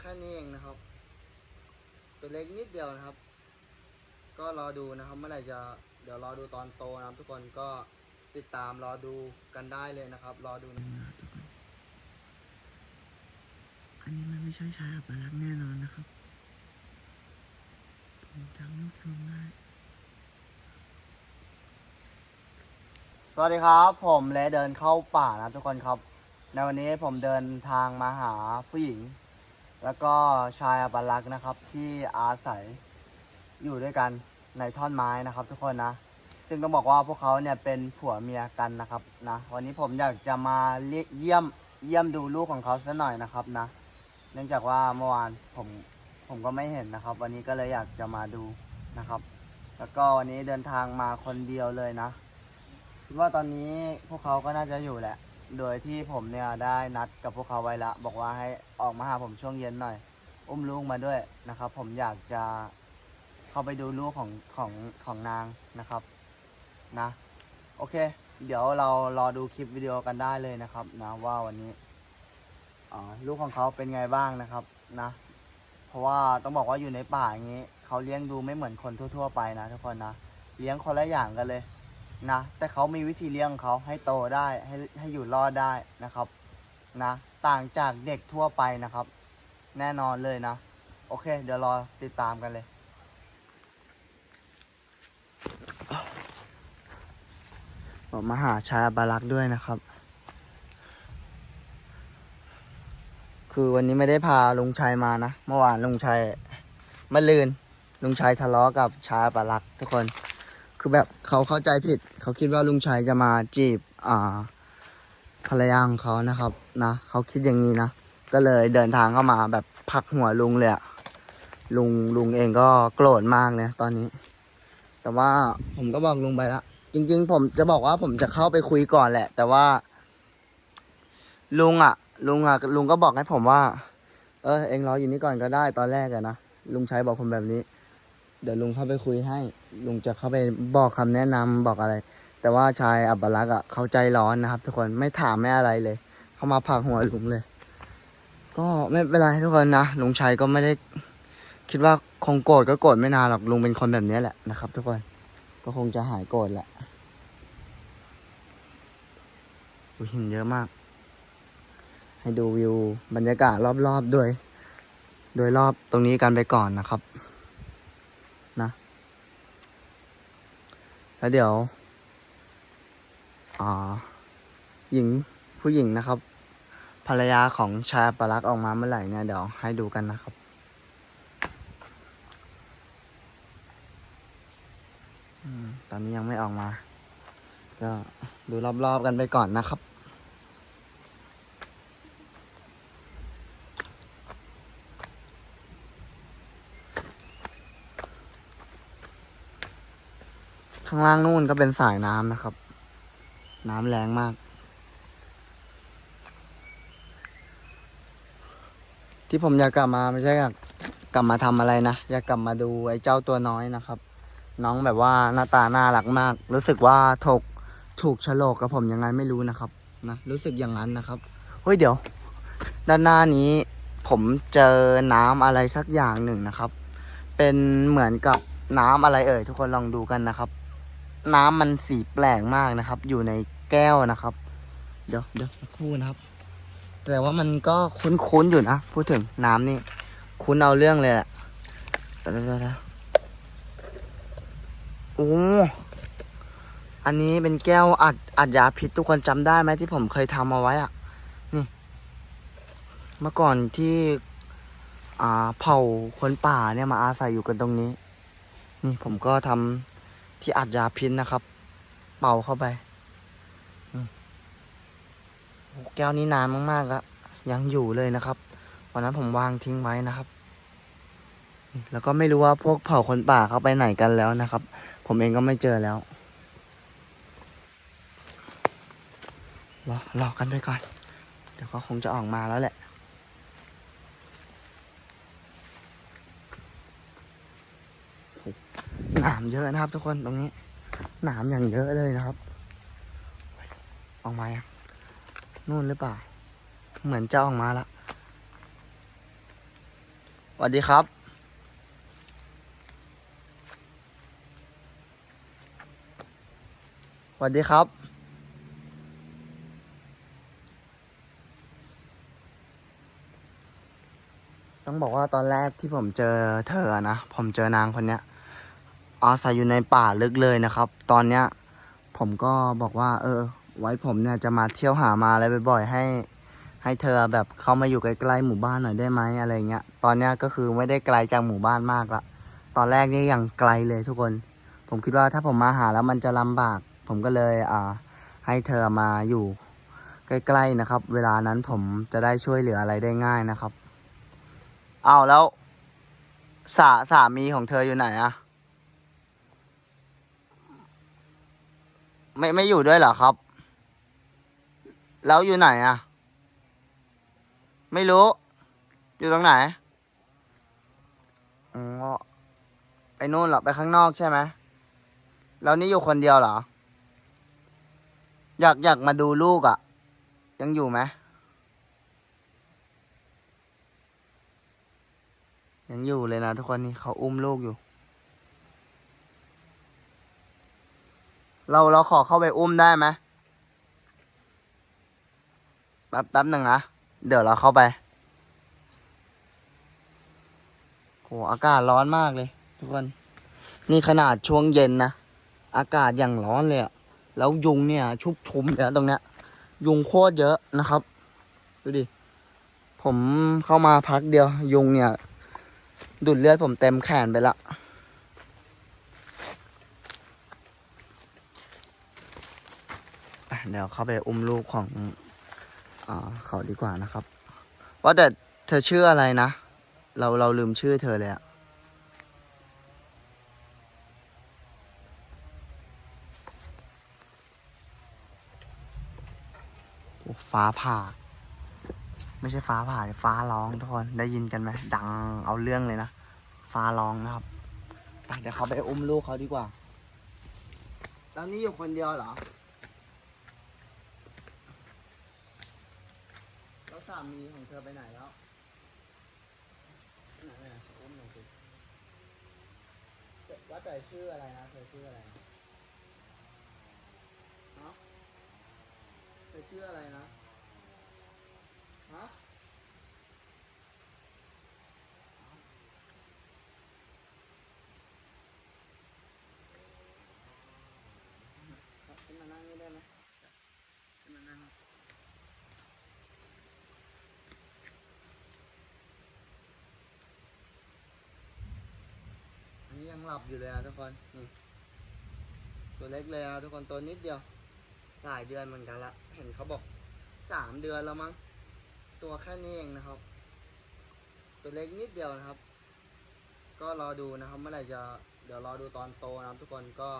แค่นี้เองนะครับ ตัวเล็กนิดเดียวนะครับ ก็รอดูนะครับเมื่อไหร่จะเดี๋ยวรอดูตอนโตนะครับทุกคนก็ติดตามรอดูกันได้เลยนะครับ รอดูนะอันนี้มันไม่ใช่ชายอัปลักษณ์แน่นอนนะครับผมจำลูกทรงได้สวัสดีครับ ผมเลเดินเข้าป่านะครับทุกคนครับ ในวันนี้ผมเดินทางมาหาผู้หญิง แล้วก็ชายอัปลักษ์นะครับที่อาศัยอยู่ด้วยกันในท่อนไม้นะครับทุกคนนะ ซึ่งต้องบอกว่าพวกเขาเนี่ยเป็นผัวเมียกันนะครับนะวันนี้ผมอยากจะมาเยี่ยมเยี่ยมดูลูกของเขาสักหน่อยนะครับนะ เนื่องจากว่าเมื่อวานผมผมก็ไม่เห็นนะครับ วันนี้ก็เลยอยากจะมาดูนะครับ แล้วก็วันนี้เดินทางมาคนเดียวเลยนะคิดว่าตอนนี้พวกเขาก็น่าจะอยู่แหละ โดยที่ผมเนี่ยได้นัดกับพวกเขาไว้ละบอกว่าให้ออกมาหาผมช่วงเย็นหน่อย อุ้มลูกมาด้วยนะครับ ผมอยากจะเข้าไปดูลูกของของของนางนะครับนะโอเค เดี๋ยวเรารอดูคลิปวิดีโอกันได้เลยนะครับนะว่าวันนี้อ่าลูกของเขาเป็นไงบ้างนะครับนะเพราะว่าต้องบอกว่าอยู่ในป่าอย่างนี้เขาเลี้ยงดูไม่เหมือนคนทั่ว ๆ ไปนะทุกคนนะเลี้ยงคนละอย่างกันเลย นะแต่เขามีวิธีเลี้ยงของเขาให้โตได้ให้ให้อยู่รอดได้นะครับนะต่างจากเด็กทั่วไปนะครับ แน่นอนเลยนะ โอเค เดี๋ยวรอติดตามกันเลย ผมมาหาชาบารักด้วยนะครับ คือวันนี้ไม่ได้พาลุงชัยมานะ เมื่อวานลุงชัยมื่ลืนลุงชัยทะเลาะกับชาบารักทุกคน คือแบบเขาเข้าใจผิด เขาคิดว่าลุงชัยจะมาจีบอ่าภรรยาของเขานะครับนะเขาคิดอย่างนี้นะ ก็เลยเดินทางเข้ามาแบบผลักหัวลุงเลยอะลุงลุงเองก็โกรธมากเลยตอนนี้ แต่ว่าผมก็บอกลุงไปละจริง ๆ ผมจะบอกว่าผมจะเข้าไปคุยก่อนแหละ แต่ว่า ลุงอะลุงอะลุงก็บอกให้ผมว่า เออเองรออยู่นี่ก่อนก็ได้ตอนแรกอะนะลุงชัยบอกผมแบบนี้ เดี๋ยวลุงเข้าไปคุยให้ ลุงจะเข้าไปบอกคำแนะนำบอกอะไร แต่ว่าชายอับลักษ์อะเขาใจร้อนนะครับ ทุกคนไม่ถามไม่อะไรเลย เขามาผักหัวลุงเลย ก็ไม่เป็นไรทุกคนนะลุงชัยก็ไม่ได้ คิดว่าคงโกรธก็โกรธไม่นานหรอกลุงเป็นคนแบบนี้แหละนะครับ ทุกคนก็คงจะหายโกรธแหละดูหินเยอะมาก ให้ดูวิวบรรยากาศรอบๆด้วย โดยรอบตรงนี้กันไปก่อนนะครับ นะ แล้วเดี๋ยว หญิงผู้หญิงนะครับ ภรรยาของชายปลักออกมาเมื่อไหร่เนี่ยเดี๋ยวให้ดูกันนะครับอตอนนี้ยังไม่ออกมา ก็ดูรอบๆกันไปก่อนนะครับข้างล่างนู่นก็เป็นสายน้ำนะครับ น้ำแรงมาก ที่ผมอยากกลับมาไม่ใช่อยากกลับมาทำอะไรนะ อยากกลับมาดูไอ้เจ้าตัวน้อยนะครับ น้องแบบว่าหน้าตาน่ารักมาก รู้สึกว่าถกถูกฉลกกับผมยังไงไม่รู้นะครับนะรู้สึกอย่างนั้นนะครับเฮ้ยเดี๋ยว ด้านหน้านี้ผมเจอน้ำอะไรสักอย่างหนึ่งนะครับ เป็นเหมือนกับน้ำอะไรเอ่ยทุกคนลองดูกันนะครับ น้ำมันสีแปลกมากนะครับ อยู่ใน แก้วนะครับ เดี๋ยวเดี๋ยวสักครู่นะครับ แต่ว่ามันก็คุ้นๆอยู่นะพูดถึงน้ำนี่ คุ้นเอาเรื่องเลยแหละโอ้อันนี้เป็นแก้วอัดอัดยาพิษทุกคนจำได้ไหมที่ผมเคยทำเอาไว้อะนี่ เมื่อก่อนที่อ่าเผ่าคนป่าเนี่ยมาอาศัยอยู่กันตรงนี้ นี่ผมก็ทำที่อัดยาพิษนะครับ เป่าเข้าไป แก้วนี้นานมากๆแล้วยังอยู่เลยนะครับวันนั้นผมวางทิ้งไว้นะครับ แล้วก็ไม่รู้ว่าพวกเผ่าคนป่าเขาไปไหนกันแล้วนะครับ ผมเองก็ไม่เจอแล้วรอรอกันไปก่อน เดี๋ยวก็คงจะออกมาแล้วแหละหนามเยอะนะครับทุกคนตรงนี้หนามอย่างเยอะเลยนะครับ ออกมายัง นู่นหรือเปล่า เหมือนจะออกมาละสวัสดีครับ สวัสดีครับ ต้องบอกว่าตอนแรกที่ผมเจอเธอนะ ผมเจอนางคนเนี้ยอาศัยอยู่ในป่าลึกเลยนะครับ ตอนเนี้ยผมก็บอกว่า เออ ไว้ผมเนี่ยจะมาเที่ยวหามาอะไรบ่อยๆให้ ให้เธอแบบเข้ามาอยู่ใกล้ๆหมู่บ้านหน่อยได้ไหมอะไรเงี้ยตอนเนี้ยก็คือไม่ได้ไกลจากหมู่บ้านมากละตอนแรกนี่ยังไกลเลยทุกคน ผมคิดว่าถ้าผมมาหาแล้วมันจะลำบาก ผมก็เลยอ่าให้เธอมาอยู่ใกล้ๆนะครับ เวลานั้นผมจะได้ช่วยเหลืออะไรได้ง่ายนะครับเอาแล้วสาสามีของเธออยู่ไหนอะไม่ไม่อยู่ด้วยเหรอครับ แล้วอยู่ไหนอะไม่รู้ อยู่ตรงไหนอ๋อไปนู่นเหรอ ไปข้างนอกใช่ไหมแล้วนี่อยู่คนเดียวเหรอ อยากอยากมาดูลูกอะ่ะ ยังอยู่ไหมยังอยู่เลยนะทุกคนนี่เขาอุ้มลูกอยู่ เราเราขอเข้าไปอุ้มได้ไหม ป๊บแป๊บหนึ่งนะ เดี๋ยวเราเข้าไปโหอากาศร้อนมากเลย ทุกคน นี่ขนาดช่วงเย็นนะ อากาศอย่างร้อนเลยอะแล้วยุงเนี่ย ชุบชุมเลยนะตรงเนี้ย ยุงโคตรเยอะนะครับ ดูดิ ผมเข้ามาพักเดียว ยุงเนี่ย ดูดเลือดผมเต็มแขนไปละเดี๋ยวเข้าไปอุ้มลูกของ เขาดีกว่านะครับ ว่าแต่เธอชื่ออะไรนะ เราเราลืมชื่อเธอเลยอะฟ้าผ่า ไม่ใช่ฟ้าผ่าฟ้าร้องทุกคนได้ยินกันไหมดังเอาเรื่องเลยนะ ฟ้าร้องนะครับเดี๋ยวเขาไปอุ้มลูกเขาดีกว่าแล้วนี่อยู่คนเดียวเหรอ แล้ว สามีของเธอไปไหนแล้วไหนไหนออุ้มหน่อยสิว่าแต่ชื่ออะไรนะเธอชื่ออะไรเนาะเธอชื่ออะไรนะ ฮะ ขึ้นมานั่งนี่ได้ไหมขึ้นมานั่งอันนี้ยัง หลับอยู่เลยอะทุกคนนี่ตัวเล็กเลยอะทุกคนตัวนิดเดียว หลายเดือนเหมือนกันละ เห็นเขาบอกสามเดือนแล้วมั้ง ตัวแค่นี้เองนะครับ ตัวเล็กนิดเดียวนะครับ ก็รอดูนะครับเมื่อไหร่จะเดี๋ยวรอดูตอนโตนะครับ ทุกคนก็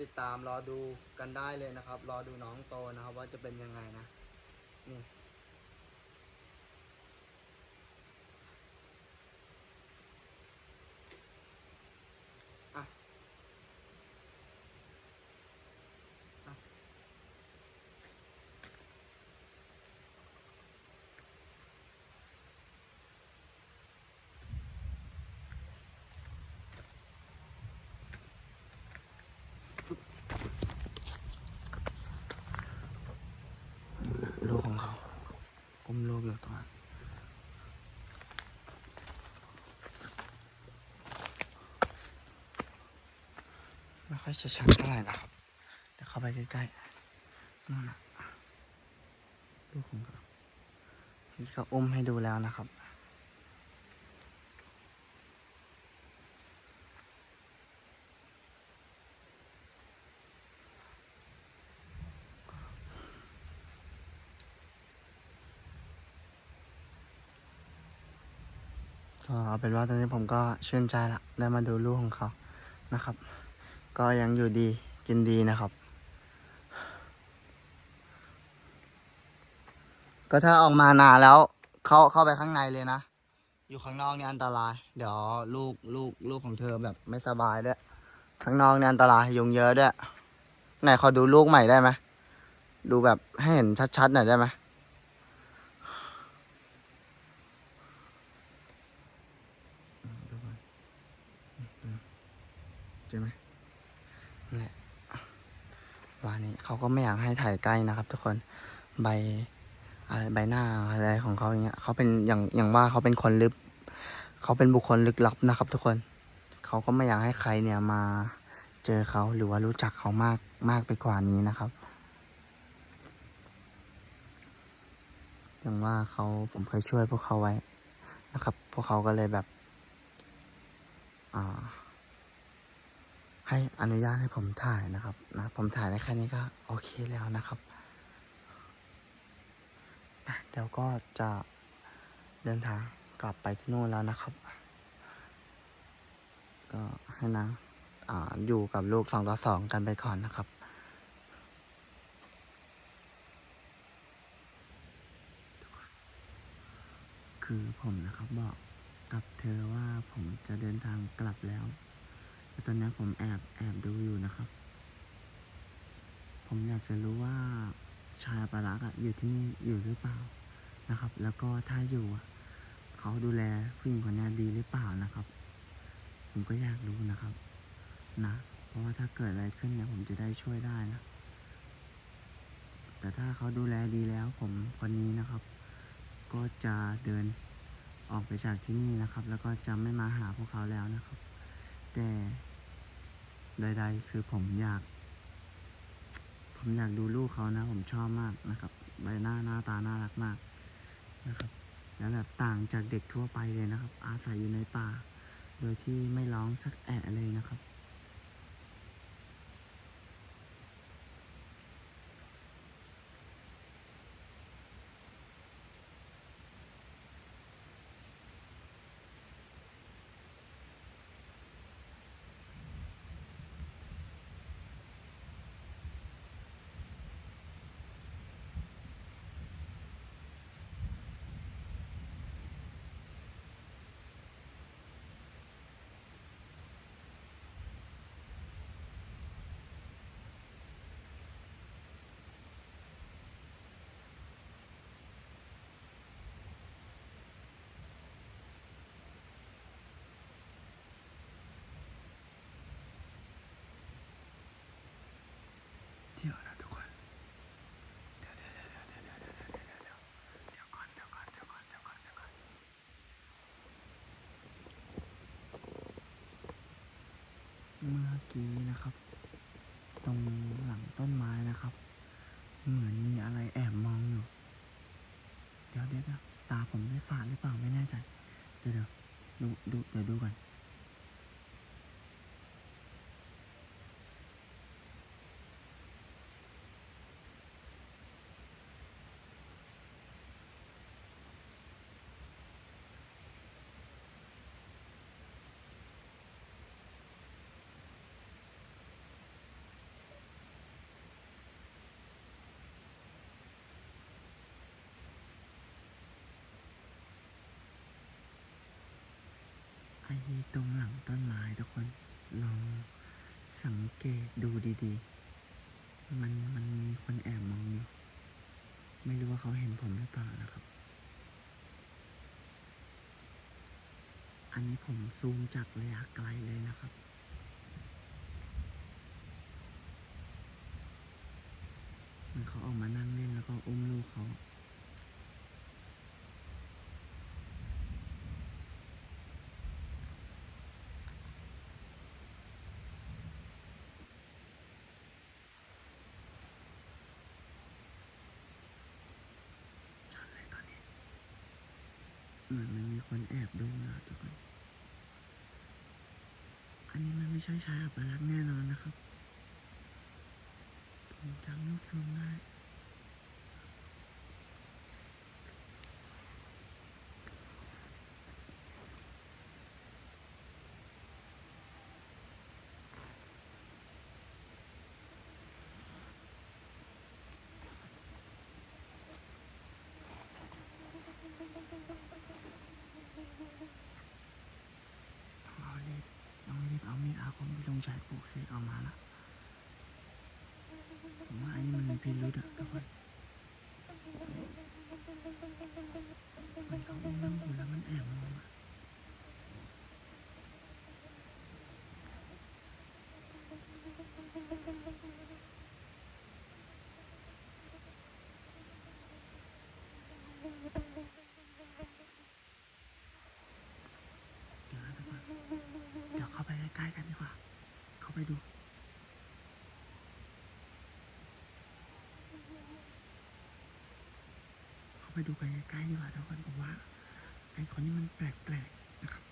ติดตามรอดูกันได้เลยนะครับ รอดูน้องโตนะครับ ว่าจะเป็นยังไงนะนี่ อะ อะ ลูกของเขาอุ้มลูกอยู่ ตรงนั้นไม่ค่อยจะชัดเท่าไหร่นะครับ เดี๋ยวเข้าไปใกล้ๆนู่นนะลูกของเขานี่ก็อุ้มให้ดูแล้วนะครับ ก็ เอาเป็นว่าตอนนี้ผมก็ชื่นใจละได้มาดูลูกของเขานะครับ ก็ยังอยู่ดีกินดีนะครับ ก็ถ้าออกมานานแล้วเข้าเข้าไปข้างในเลยนะ อยู่ข้างนอกเนี่ยอันตราย เดี๋ยวลูกลูกลูกของเธอแบบไม่สบายด้วย ข้างนอกเนี่ยอันตรายยุงเยอะด้วย ไหนขอดูลูกใหม่ได้ไหมดูแบบให้เห็นชัดๆหน่อยได้ไหม ช่ไหมนั่นแหละ วานนี้เขาก็ไม่อยากให้ถ่ายใกล้นะครับ ทุกคนใบอะไรใบหน้าอะไรของเขาอย่างเงี้ยเขาเป็นอย่างอย่างว่าเขาเป็นคนลึกเขาเป็นบุคคลลึกลับนะครับ ทุกคนเขาก็ไม่อยากให้ใครเนี่ยมาเจอเขาหรือว่ารู้จักเขามากมากไปกว่านี้นะครับ อย่างว่าเขาผมเคยช่วยพวกเขาไว้นะครับ พวกเขาก็เลยแบบ อ่า ให้อนุญาตให้ผมถ่ายนะครับนะผมถ่ายได้แค่นี้ก็โอเคแล้วนะครับเดี๋ยวก็จะเดินทางกลับไปที่นู่นแล้วนะครับ ก็ให้นางอ่าอยู่กับลูกสองต่อสองกันไปก่อนนะครับคือผมนะครับบอกกับเธอว่าผมจะเดินทางกลับแล้ว ต่ตอนนี้ผมแอบแอบดูอยู่นะครับ ผมอยากจะรู้ว่าชายปรักษ์อะอยู่ที่นี่อยู่หรือเปล่านะครับ แล้วก็ถ้าอยู่อะเขาดูแลผู้หญิงคนนี้ดีหรือเปล่านะครับ ผมก็อยากรู้นะครับ นะ เพราะว่าถ้าเกิดอะไรขึ้นเนี่ยผมจะได้ช่วยได้นะ แต่ถ้าเขาดูแลดีแล้วผมคนนี้นะครับ ก็จะเดินออกไปจากที่นี่นะครับ แล้วก็จะไม่มาหาพวกเขาแล้วนะครับ แต่ใดๆคือผมอยาก ผมอยากดูลูกเขานะ ผมชอบมากนะครับ ใบหน้าหน้าตาน่ารักมากนะครับ แล้วแบบต่างจากเด็กทั่วไปเลยนะครับ อาศัยอยู่ในป่า โดยที่ไม่ร้องสักแอะเลยนะครับ เดี๋ยวดูก่อน ไอ้ตรงหลังต้นไม้ทุกคน ลอง สังเกตดูดีๆ มันมันมีคนแอบมองอยู่ ไม่รู้ว่าเขาเห็นผมหรือเปล่านะครับ อันนี้ผมซูมจากระยะไกลเลยนะครับมันเขาออกมานั่งเล่นแล้วก็อุ้มลูกเขา ชัดเลยตอนนี้ เห มือนมันมีคนแอบดูนะทุกคน อันนี้มันไม่ใช่ชายอัปลักษณ์แน่นอนนะครับ ผมจำลูกทรงได้ ต้องเอารีบต้องรีบเอามีดอาคมที่ลงชายปลูกเสกออกมาละผมว่าอันนี้มันมีพิรุษอะทุกคนมันเขาอุ้มลูกอยู่แล้วมันแอบมองอะ ๆกันดีกว่า เข้าไปดู เข้าไปดูกันใกล้ๆดีกว่าทุกคนผมว่าไอ้คนนี้มันแปลกๆนะครับ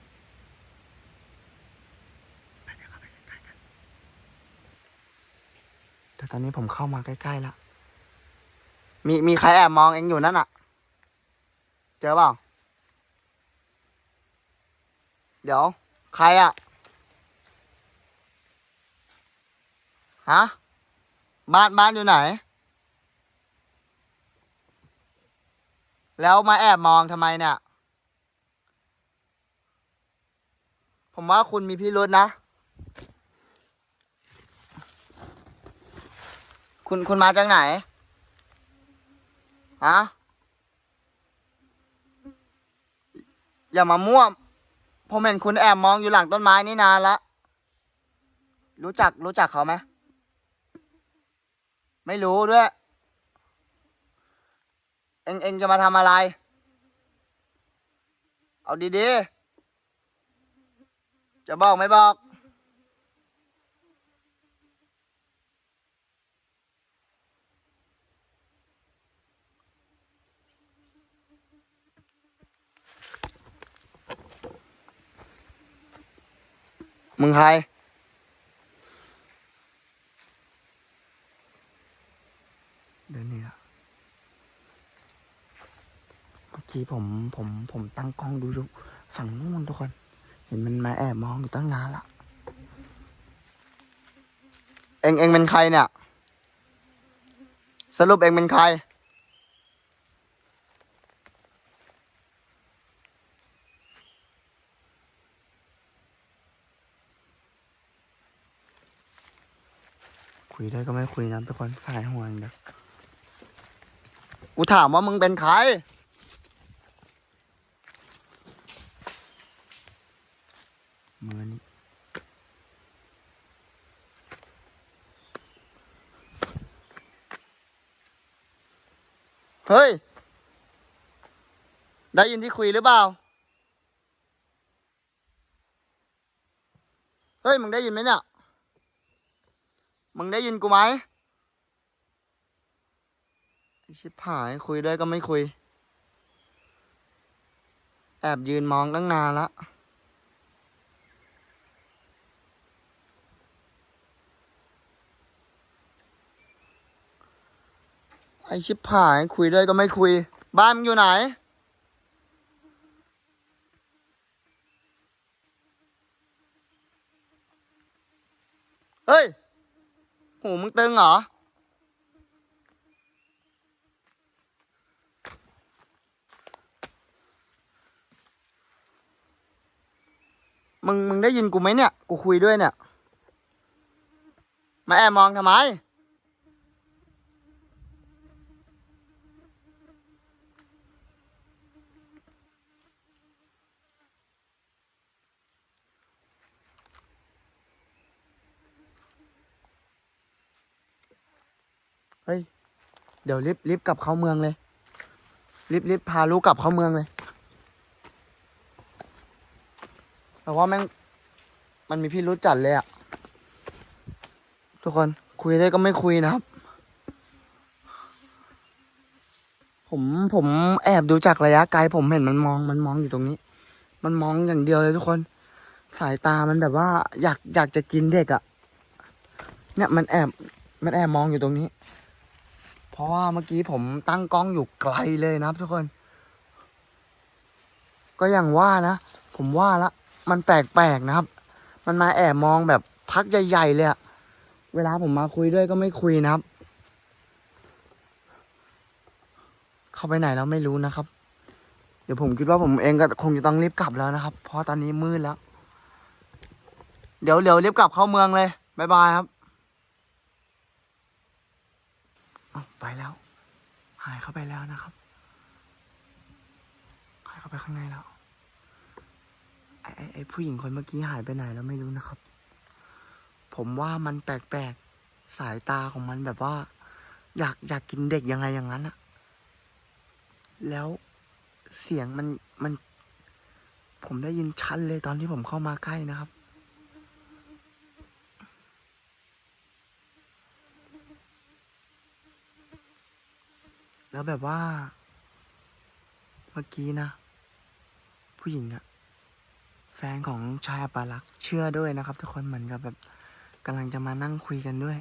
ไปเดี๋ยวเข้าไปใกล้ๆกันแต่ตอนนี้ผมเข้ามาใกล้ๆแล้วมีมีใครแอบมองเองอยู่นั่นอะเจอเปล่าเดี๋ยว ใครอะฮะบ้านบ้านอยู่ไหน แล้วมาแอบมองทำไมเนี่ย ผมว่าคุณมีพิรุษนะ คุณคุณมาจากไหนฮะอย่ามามั่ว ผมเห็นคุณแอบมองอยู่หลังต้นไม้นี่นานละ รู้จักรู้จักเขาไหม ไม่รู้ด้วย เอ็งเอ็งจะมาทำอะไร เอาดีๆ จะบอกไม่บอก มึงใคร เดินนี่ละเมื่อ กี้ผมผมผมตั้งกล้องดูดูฝั่งนู้นทุกคน เห็นมันมาแอบมองอยู่ตั้งนานละเองเองเป็นใครเนี่ย สรุปเองเป็นใคร คุยได้ก็ไม่คุยนะทุกคนสายห่วงเด็กกูถามว่ามึงเป็นใคร มือนี่ เฮ้ย ได้ยินที่คุยหรือเปล่า เฮ้ย มึงได้ยินไหมเนี่ย มึงได้ยินกูไหมไอชิบหายคุยด้วยก็ไม่คุย แอบยืนมองตั้งนานละ อชิบหายคุยด้วยก็ไม่คุย บ้านมึงอยู่ไหน เฮ้ย หูมึงตึงเหรอ มึง มึงได้ยินกูไหมเนี่ย กูคุยด้วยเนี่ย มาแอบมองทำไม เฮ้ย เดี๋ยวรีบรีบกลับเข้าเมืองเลยรีบรีบพาลูกกลับเข้าเมืองเลยแต่ว่าแม่งมันมีพี่รู้จัดเลยอะทุกคนคุยได้ก็ไม่คุยนะครับ ผมผมแอบดูจากระยะไกลผมเห็นมันมองมันมองอยู่ตรงนี้ มันมองอย่างเดียวเลยทุกคน สายตามันแบบว่า อยากอยากจะกินเด็กอะเนี่ยมันแอบมันแอบมองอยู่ตรงนี้ เพราะว่าเมื่อกี้ผมตั้งกล้องอยู่ไกลเลยนะครับทุกคน ก็อย่างว่านะ ผมว่าละ มันแปลกๆนะครับ มันมาแอบมองแบบพักใหญ่ๆเลยอะเวลาผมมาคุยด้วยก็ไม่คุยนะครับ เข้าไปไหนแล้วไม่รู้นะครับ เดี๋ยวผมคิดว่าผมเองก็คงจะต้องรีบกลับแล้วนะครับ เพราะตอนนี้มืดแล้ว เดี๋ยวเดี๋ยวรีบกลับเข้าเมืองเลย บ๊ายบายครับ อ้าว ไปแล้ว หายเข้าไปแล้วนะครับ หายเข้าไปข้างในแล้ว ไอ้ไอ้ไอผู้หญิงคนเมื่อกี้หายไปไหนแล้วไม่รู้นะครับ ผมว่ามันแปลกๆ สายตาของมันแบบว่า อยากอยากกินเด็กยังไงอย่างนั้นอะแล้วเสียงมันมัน ผมได้ยินชัดเลยตอนที่ผมเข้ามาใกล้นะครับ แล้วแบบว่า เมื่อกี้นะ ผู้หญิงอะแฟนของชายอปารักเชื่อด้วยนะครับทุกคนเหมือนกับแบบกำลังจะมานั่งคุยกันด้วย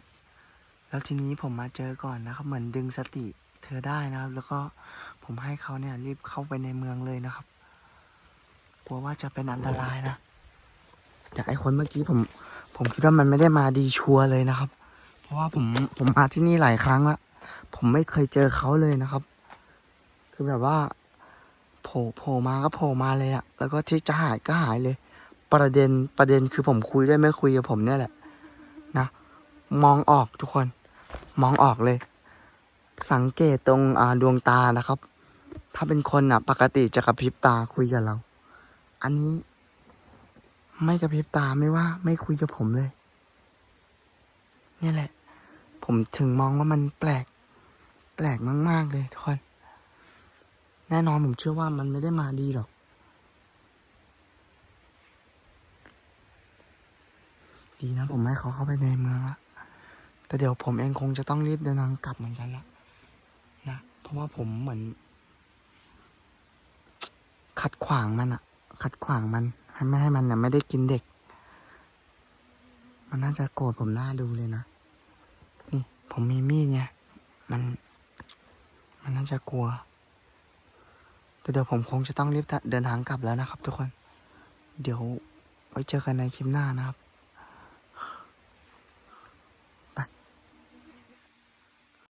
แล้วทีนี้ผมมาเจอก่อนนะครับ เหมือนดึงสติเธอได้นะครับ แล้วก็ผมให้เขาเนี่ยรีบเข้าไปในเมืองเลยนะครับ กลัวว่าจะเป็นอันตรายนะจากไอ้คนเมื่อกี้ผมผมคิดว่ามันไม่ได้มาดีชัวร์เลยนะครับ เพราะว่าผมผมมาที่นี่หลายครั้งละ ผมไม่เคยเจอเขาเลยนะครับ คือแบบว่าโผล่โผล่มาก็โผล่มาเลยอะแล้วก็ที่จะหายก็หายเลย ประเด็นประเด็นคือผมคุยได้ไม่คุยกับผมเนี่ยแหละนะมองออกทุกคน มองออกเลย สังเกตตรงอ่าดวงตานะครับ ถ้าเป็นคนอะ ปกติจะกระพริบตาคุยกับเรา อันนี้ ไม่กระพริบตาไม่ว่า ไม่คุยกับผมเลย เนี่ยแหละ ผมถึงมองว่ามันแปลก แปลกมาก ๆ เลยทุกคน แน่นอนผมเชื่อว่ามันไม่ได้มาดีหรอก ดีนะผมให้เขาเข้าไปในเมืองละแต่เดี๋ยวผมเองคงจะต้องรีบเดินทางกลับเหมือนกันละนะ เพราะว่าผมเหมือน ขัดขวางมันอะขัดขวางมันให้ไม่ให้มันเนี่ยไม่ได้กินเด็ก มันน่าจะโกรธผมหน้าดูเลยนะ นี่ผมมีมีดไงมัน มันน่าจะกลัว แต่เดี๋ยวผมคงจะต้องรีบเดินทางกลับแล้วนะครับทุกคน เดี๋ยวไว้เจอกันในคลิปหน้านะครับ